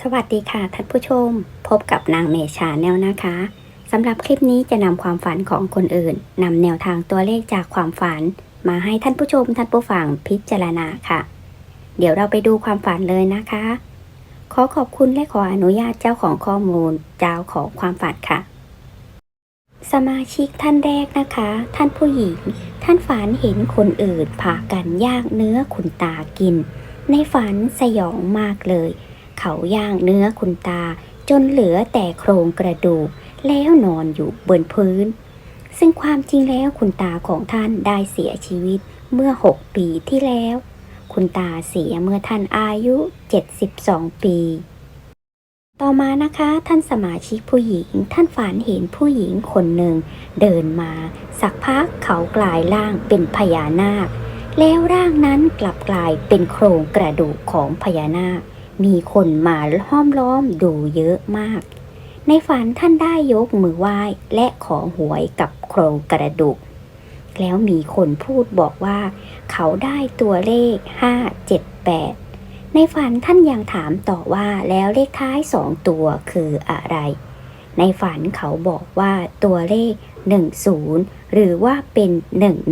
สวัสดีค่ะท่านผู้ชม พบกับนางเมชาแนลนะคะสำหรับคลิปนี้จะนำความฝันของคนอื่นนำแนวทางตัวเลขจากความฝัน มาให้ท่านผู้ชมท่านผู้ฟังพิจารณาค่ะ เดี๋ยวเราไปดูความฝันเลยนะคะ ขอขอบคุณและขออนุญาตเจ้าของข้อมูลเจ้าของความฝันค่ะ สมาชิกท่านแรกนะคะ ท่านผู้หญิง ท่านฝันเห็นคนอื่นพากันย่างเนื้อคุณตากิน ในฝันสยองมากเลย เขาย่างเนื้อคุณตา จนเหลือแต่โครงกระดูก แล้วนอนอยู่บนพื้น ซึ่งความจริงแล้วคุณตาของท่านได้เสียชีวิตเมื่อ 6 ปีที่แล้ว คุณตาเสียเมื่อท่านอายุ 72 ปี ต่อมานะคะท่านสมาชิกผู้หญิง ท่านฝันเห็นผู้หญิงคนหนึ่ง เดินมา สักพักเขากลายร่างเป็นพญานาค แล้วร่างนั้นกลับกลายเป็นโครงกระดูกของพญานาค มีคนมาห้อมล้อมดูเยอะมาก ในฝันท่านได้ยกมือไหว้และขอหวยกับโครงกระดูก แล้วมีคนพูดบอกว่า เขาได้ตัวเลข 578 ในฝันท่านยังถามต่อว่าแล้วเลขท้ายสองตัวคืออะไร ในฝันเขาบอกว่าตัวเลข 10 หรือว่าเป็น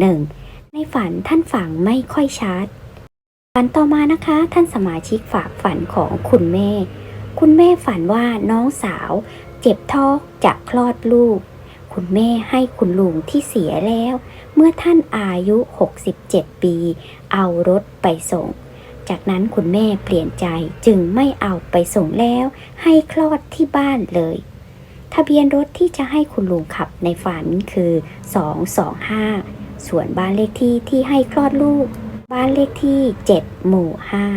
11 ในฝันท่านฟังไม่ค่อยชัด ฝันต่อมานะคะ ท่านสมาชิกฝากฝันของคุณแม่ คุณแม่ฝันว่าน้องสาว เจ็บท้องจะคลอดลูก คุณแม่ให้คุณลุงที่เสียแล้ว เมื่อท่านอายุ 67 ปี เอารถไปส่ง จากนั้นคุณแม่เปลี่ยนใจจึงไม่เอาไปส่งแล้ว ให้คลอดที่บ้านเลย ทะเบียนรถที่จะให้คุณลุงขับในฝันคือ 225 ส่วนบ้านเลขที่ที่ให้คลอดลูก บ้านเลขที่ 7 หมู่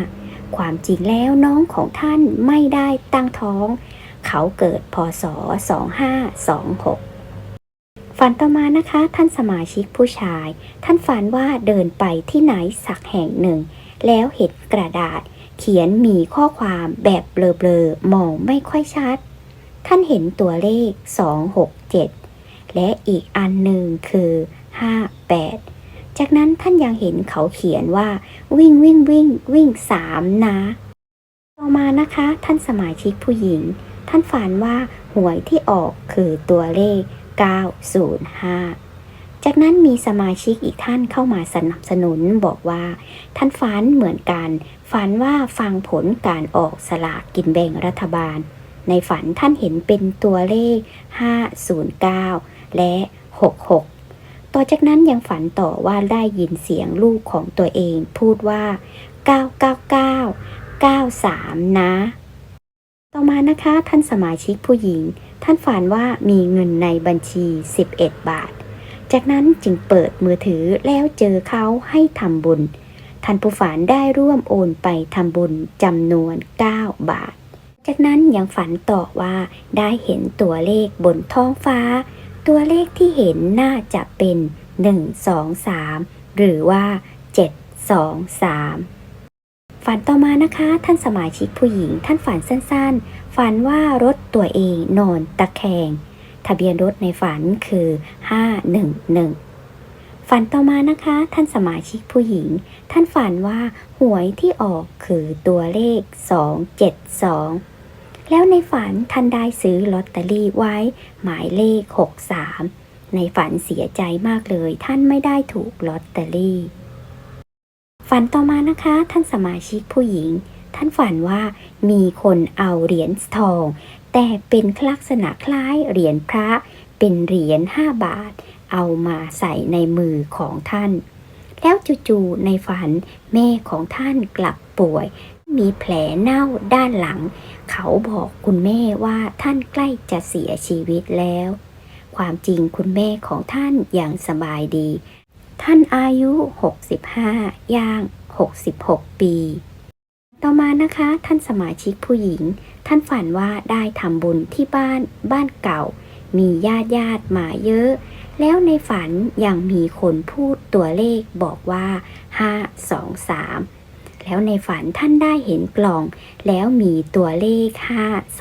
5 ความจริงแล้วน้องของท่านไม่ได้ตั้งท้อง เขาเกิดพศ 2526 ฝันต่อมานะคะ ท่านสมาชิกผู้ชาย ท่านฝันว่าเดินไปที่ไหนสักแห่งหนึ่ง แล้วเห็นกระดาษ เขียนมีข้อความแบบเบลอๆ มองไม่ค่อยชัด ท่านเห็นตัวเลข 267 และอีกอันหนึ่งคือ 58 จากนั้นท่านยังเห็นเขาเขียนว่า วิ่งวิ่งวิ่งวิ่งสามนะ ต่อมานะคะ ท่านสมาชิกผู้หญิง ท่านฝันว่าหวยที่ออกคือตัวเลข 905 จากนั้นมีสมาชิกอีกท่านเข้ามาสนับสนุนบอกว่า ท่านฝันเหมือนกันฝันว่าฟังผลการออกสลากกินแบ่งรัฐบาล ในฝันท่านเห็นเป็นตัวเลข 509 และ 66 ต่อจากนั้นยังฝันต่อว่าได้ยินเสียงลูกของตัวเอง พูดว่า 999 93 นะ ต่อมานะคะท่านสมาชิกผู้หญิง ท่านฝันว่ามีเงินในบัญชี 11 บาท จากนั้นจึงเปิดมือถือแล้วเจอเขาให้ทำบุญ ท่านผู้ฝันได้ร่วมโอนไปทำบุญจำนวน 9 บาท จากนั้นยังฝันต่อว่าได้เห็นตัวเลขบนท้องฟ้า ตัวเลขที่เห็นน่าจะเป็น 1 2 3 หรือว่า 7 2 3 ฝันต่อมานะคะ ท่านสมาชิกผู้หญิง ท่านฝันสั้นๆ ฝันว่ารถตัวเองนอนตะแคง ทะเบียนรถในฝันคือ 511 ฝันต่อมานะคะ ท่านสมาชิกผู้หญิง ท่านฝันว่าหวยที่ออกคือตัวเลข 272 แล้วในฝันท่านได้ซื้อลอตเตอรี่ไว้ หมายเลข 63 ในฝันเสียใจมากเลย ท่านไม่ได้ถูกลอตเตอรี่ ฝันต่อมานะคะ ท่านสมาชิกผู้หญิง ท่านฝันว่ามีคนเอาเหรียญทอง แต่เป็นลักษณะคล้ายเหรียญพระ เป็นเหรียญ5บาท เอามาใส่ในมือของท่านแล้วจู่ๆในฝันแม่ของท่านกลับป่วย มีแผลเน่าด้านหลัง เขาบอกคุณแม่ว่าท่านใกล้จะเสียชีวิตแล้ว ความจริงคุณแม่ของท่านยังสบายดี ท่านอายุ 65 ย่าง 66 ปี ต่อมานะคะท่านสมาชิกผู้หญิง ท่านฝันว่าได้ทำบุญที่บ้านบ้านเก่า มีญาติญาติมาเยอะ แล้วในฝันยังมีคนพูดตัวเลขบอกว่า 523 แล้วในฝันท่านได้เห็นกล่อง แล้วมีตัวเลข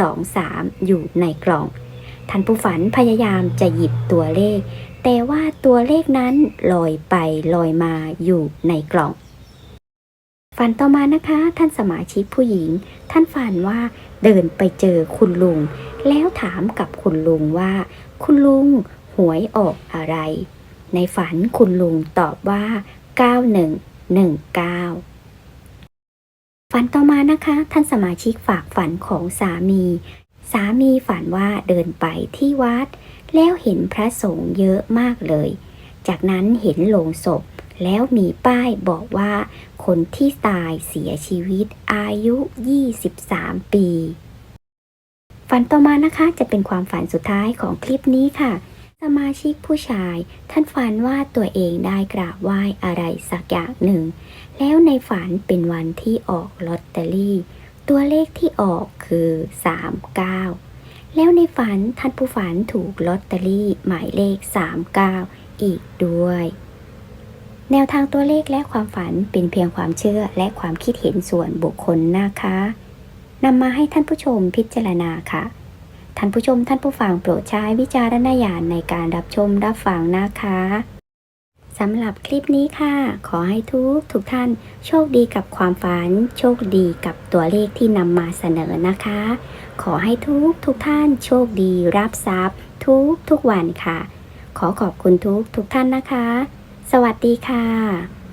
523 อยู่ในกล่อง ท่านผู้ฝันพยายามจะหยิบตัวเลข แต่ว่าตัวเลขนั้นลอยไปลอยมาอยู่ในกล่อง ฝันต่อมานะคะ ท่านสมาชิกผู้หญิง ท่านฝันว่าเดินไปเจอคุณลุง แล้วถามกับคุณลุงว่า คุณลุงหวยออกอะไร ในฝันคุณลุงตอบว่า 9119 ฝันต่อมานะคะ ท่านสมาชิกฝากฝันของสามี สามีฝันว่าเดินไปที่วัด แล้วเห็นพระสงฆ์เยอะมากเลย จากนั้นเห็นโลงศพ แล้วมีป้ายบอกว่า คนที่ตายเสียชีวิตอายุ 23 ปี ฝันต่อมานะคะจะเป็นความฝันสุดท้ายของคลิปนี้ค่ะ สมาชิกผู้ชาย ท่านฝันว่าตัวเองได้กราบไหว้อะไรสักอย่างหนึ่ง แล้วในฝันเป็นวันที่ออกลอตเตอรี่ ตัวเลขที่ออกคือ 39 แล้วในฝันท่านผู้ฝันถูกลอตเตอรี่หมายเลข 39 อีกด้วยแนวทางตัวเลขและความฝันเป็นเพียงความเชื่อและความคิดเห็นส่วนบุคคลนะคะ นำมาให้ท่านผู้ชมพิจารณาค่ะานผู้ชมท่านผู้ฟังโปรดใช้วิจารณญาณในการรับชมรับฟังนะคะสำหรับคลิปนี้ค่ะ ขอให้ทุกทุกท่าน โชคดีกับความฝัน โชคดีกับตัวเลขที่นำมาเสนอนะคะ ขอให้ทุกทุกท่าน โชคดีรับทรัพย์ ทุกทุกวันค่ะ ขอขอบคุณทุกทุกท่านนะคะ สวัสดีค่ะ